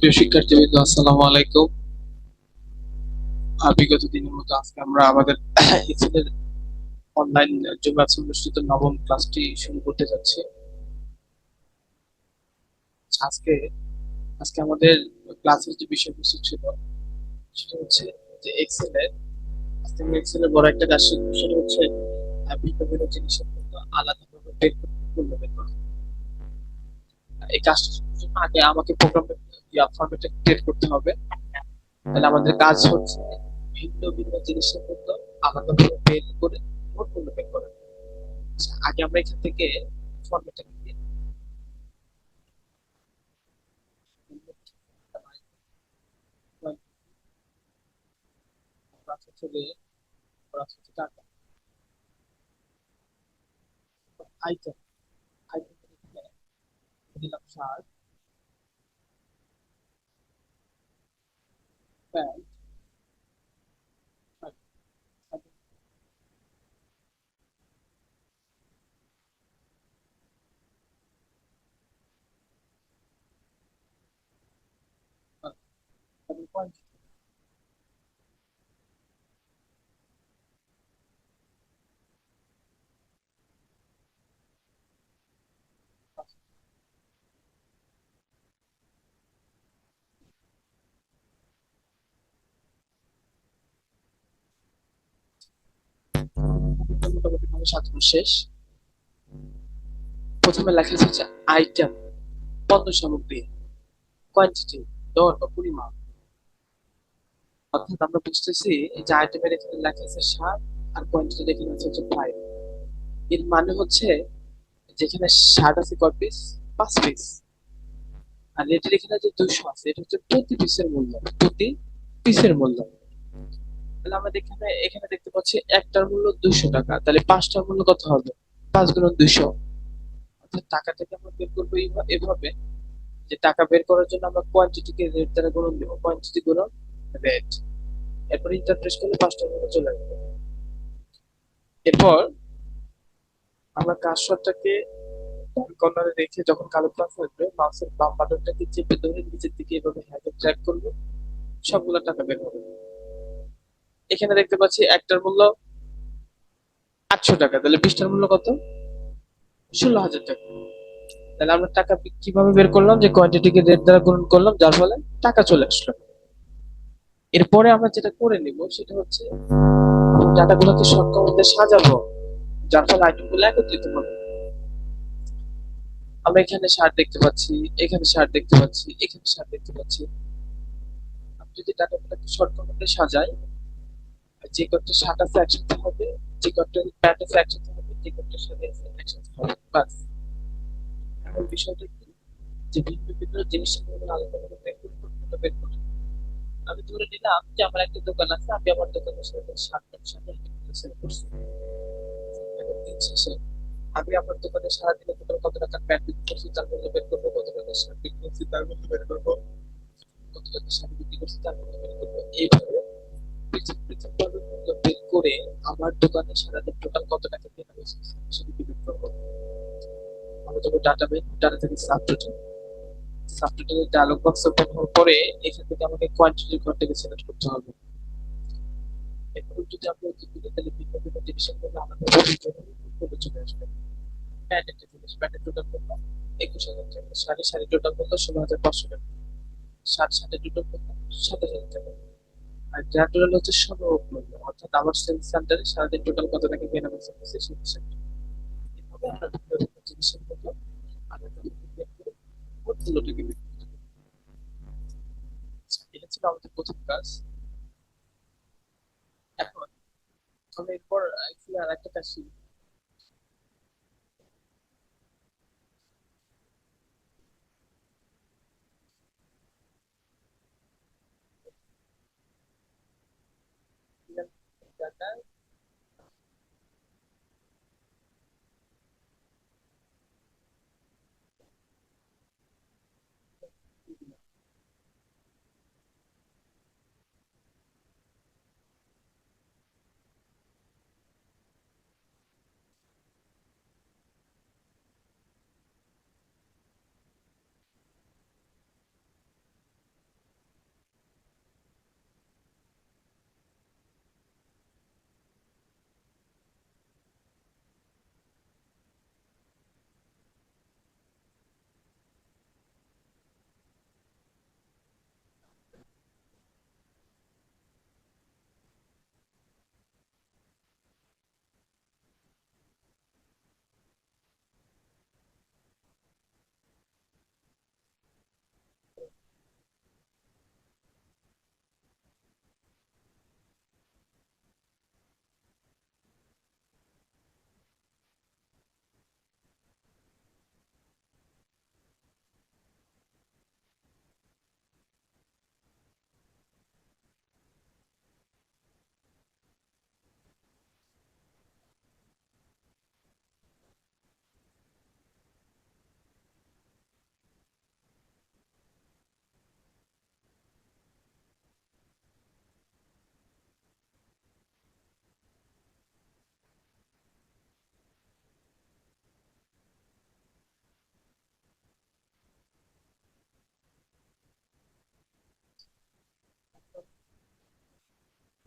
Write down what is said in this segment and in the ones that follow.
প্রিয় শিক্ষার্থীবৃন্দ, আসসালামু আলাইকুম। বিগত দিনের মতো আজকে আমরা আমাদের এক্সেলের অনলাইন জুম অনুষ্ঠিত নবম ক্লাসটি শুরু করতে যাচ্ছি। আজকে আজকে আমাদের ক্লাসের যে বিষয়বস্তু ছিল, সেটা হচ্ছে যে এক্সেলের আজকে আমরা এক্সেলের বড় একটা কাজ শিখব। সেটা হচ্ছে ভিন্ন ভিন্ন জিনিসের মধ্যে আলাদাভাবে বের করতে এই কাজটা আগে আমাকে প্রোগ্রামের ফরম্যাটটা ক্রিয়েট করতে হবে। তাহলে আমাদের কাজ হচ্ছে ভিন্ন ভিন্ন জিনিসের মধ্যে বের করে মোট মূল্য বের করা। আচ্ছা, আগে আমরা এখান থেকে ফরম্যাটটা আইটেম আইটেম দিলাম ষাট প্যান্ট পয়েন্ট শেষ। প্রথমে লেখা হচ্ছে আইটেম পণ্য সামগ্রী কোয়ান্টিটি দর বা পরিমাণ। অর্থাৎ আমরা বুঝতেছি যে আইটেমের এখানে লেখা আছে সাত আর কোয়ান্টিটি এখানে আছে হচ্ছে ফাইভ এর মানে হচ্ছে যেখানে ষাট আছে কয় পিস পাঁচ পিস আর এটির এখানে যে দুশো আছে, এটা হচ্ছে প্রতি পিসের মূল্য, প্রতি পিসের মূল্য। তাহলে আমরা এখানে এখানে দেখতে পাচ্ছি একটার মূল্য দুশো টাকা। তাহলে পাঁচটার মূল্য কত হবে? পাঁচ গুণ দুশো অর্থাৎ টাকাটাকে আমরা বের করব এভাবে। যে টাকা বের করার জন্য আমরা কোয়ান্টিটিকে রেট দ্বারা গুণন দেবো। কোয়ান্টিটি গুণন রেট এরপর ইন্টার প্রেস করলে পাঁচটার মূল্য চলে আসবে। এরপর আমরা কাজটাকে ডান কর্নারে রেখে যখন কালো প্লাস আসবে মাউসের বাম বাটনটাকে চেপে ধরে নিচের দিকে এভাবে হ্যান্ডে ড্র্যাগ করব। সবগুলো টাকা বের হবে। এখানে দেখতে পাচ্ছি একটার মূল্য আটশো টাকা। তাহলে বিশটার মূল্য কত? ষোলো হাজার টাকা। তাহলে আমরা টাকা কীভাবে বের করলাম? যে কোয়ান্টিটিকে রেট দ্বারা গুণন করলাম, যার ফলে টাকা চলে আসলো। এরপরে আমরা যেটা করে নিব, সেটা হচ্ছে ডাটাগুলোকে শর্টের মধ্যে সাজাবো, যার ফলে আইটেমগুলো একত্রিত হবে। আমরা এখানে সার দেখতে পাচ্ছি, এখানে সার দেখতে পাচ্ছি, এখানে সার দেখতে পাচ্ছি। আমি যদি ডাটাগুলোকে শর্টের মধ্যে সাজাই যে আছে একসাথে হবে, যে আছে একসাথে হবে, যে আছে একসাথে হবে, বাস। এখন বিষয়টা কি? যে ভিন্ন ভিন্ন জিনিসের আলাদা আমি ধরে নিলাম যে আমার একটা দোকান আছে, আমি আমার দোকানের সাথে শার্টের সাথে সেল করছি। আমি আমার দোকানে সারাদিনে টোটাল কত টাকার প্যান্ট বিক্রি করছি, তার মধ্যে বের করব, কত টাকার শার্ট বিক্রি করছি, তার মধ্যে বের করব, কত টাকার শাড়ি বিক্রি করছি, তার মধ্যে বের করব। এইভাবে বের করে আমার দোকানে সারাদিন টোটাল কত টাকা কেনা হয়েছে, সেটা বের করব? আমরা যখন ডাটা ডাটা থেকে sub total dialog box open হওয়ার পরে এখান থেকে আমাকে কোয়ান্টিটি ঘরটাকে সিলেক্ট করতে হবে। এরপর যদি আমরা ওকে দিই তাহলে ভিন্ন ভিন্ন জিনিসের মধ্যে আমাদের মূল্য চলে আসবে। প্যান্ট একটা জিনিস প্যান্টের টোটাল মূল্য একুশ হাজার টাকা। শাড়ি শাড়ি টোটাল মূল্য ষোলো হাজার পাঁচশো টাকা। শার্ট শার্টের টোটাল মূল্য সাত হাজার টাকা। আর যার হচ্ছে মূল্য অর্থাৎ আমার সেল সেন্টারে সারাদিন টোটাল কত টাকা কেনা বেচা হচ্ছে সেই হিসাবে এটা ছিল আমাদের প্রথম কাজ। এখন, আমি এরপর আর একটা কাজ শিখব।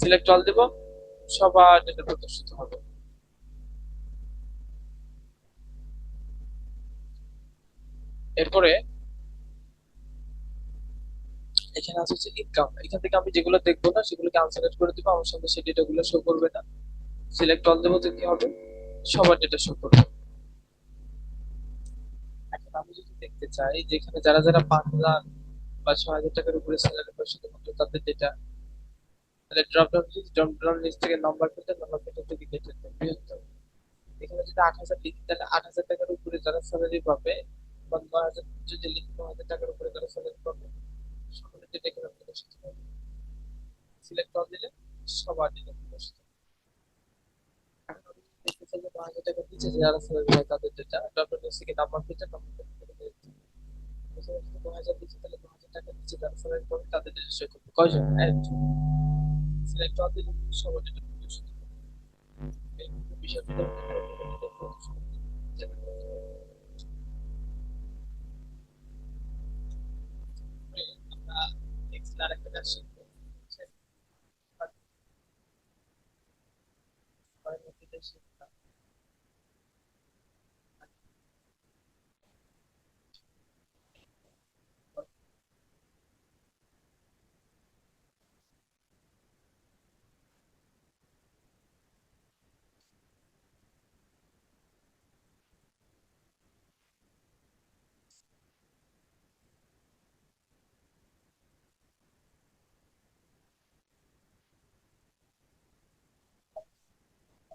সিলেক্ট অল দেব, সবার ডেটা প্রদর্শিত হবে। এরপরে এখানে আছে হচ্ছে ইনকাম এখান থেকে আমি যেগুলো দেখব না, সেগুলোকে আনসিলেক্ট করে দিব, আমার সামনে সেই ডেটাগুলো শো করবে না। সিলেক্ট অল দেবো, তো কি হবে? সবার ডেটা শো করবে। এখন আমি যদি দেখতে চাই, যেখানে যারা যারা পাঁচ হাজার বা ছয় হাজার টাকার উপরে স্যালারি তাদের ডেটা তাহলে drop down list drop down list থেকে নাম্বার পেতে নাম্বার পেতে থেকে ডেটা বৃহত্তর এখানে যদি আট হাজার লিখি, তাহলে আট হাজার টাকার উপরে যারা স্যালারি পাবে বা নয় হাজার যদি লিখি নয় হাজার টাকার উপরে যারা স্যালারি পাবে সকলের ডেটা এখানে প্রদর্শিত হবে সিলেক্ট করে দিলে সবার ডেটা প্রদর্শিত যদি নিচে যারা স্যালারি পায়, তাদের ডেটা ড্রপ ডাউন লিস্ট থেকে নাম্বার পেতে যদি হাজার নিচে তাহলে নিচে যারা স্যালারি পাবে, তাদের কয়জন দিলে সবার ডেটা প্রদর্শিত হবে এই বিষয়টা ডেটা প্রদর্শন যেটা আমরা এক্সেল আরেকটা কাজ শিখব। পরবর্তীতে শিখলাম।